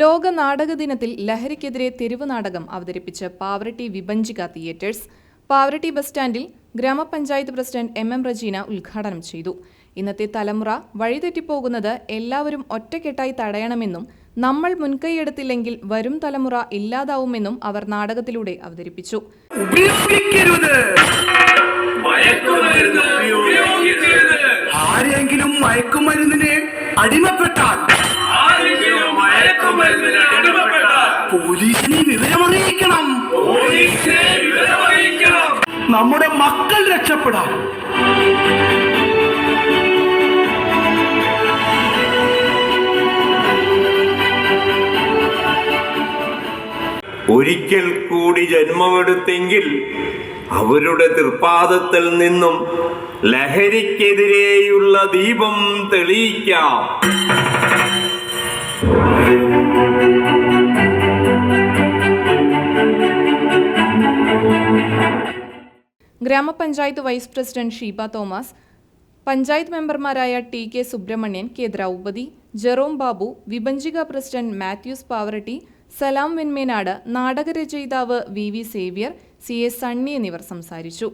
ലോക നാടക ദിനത്തിൽ ലഹരിക്കെതിരെ തെരുവ് നാടകം അവതരിപ്പിച്ച് പാവറട്ടി വിഭജിക തിയേറ്റേഴ്സ് പാവറട്ടി ബസ് സ്റ്റാൻഡിൽ ഗ്രാമപഞ്ചായത്ത് പ്രസിഡന്റ് എം എം റജീന ഉദ്ഘാടനം ചെയ്തു. ഇന്നത്തെ തലമുറ വഴിതെറ്റിപ്പോകുന്നത് എല്ലാവരും ഒറ്റക്കെട്ടായി തടയണമെന്നും നമ്മൾ മുൻകൈയെടുത്തില്ലെങ്കിൽ വരും തലമുറ ഇല്ലാതാവുമെന്നും അവർ നാടകത്തിലൂടെ അവതരിപ്പിച്ചു. ആരെങ്കിലും മയക്കുമരുന്നിനെ അടിമപ്പെട്ടാൽ പോലീസിനെ വിവരമറിയിക്കണം നമ്മുടെ മക്കൾ രക്ഷപ്പെടാൻ. ഒരിക്കൽ കൂടി ജന്മമെടുത്തെങ്കിൽ അവരുടെ തൃപ്പാദത്തിൽ നിന്നും ലഹരിക്കെതിരെയുള്ള ദീപം തെളിയിക്കാം. ഗ്രാമപഞ്ചായത്ത് വൈസ് പ്രസിഡന്റ് ഷീബ തോമസ് പഞ്ചായത്ത് മെമ്പർമാരായ T K Subramanian K Draupadi Jerome Babu വിഭജിക president Mathews Pavaratty Salam Venmenad നാടകരചയിതാവ് V V Xavier C S Sunny എന്നിവർ സംസാരിച്ചു.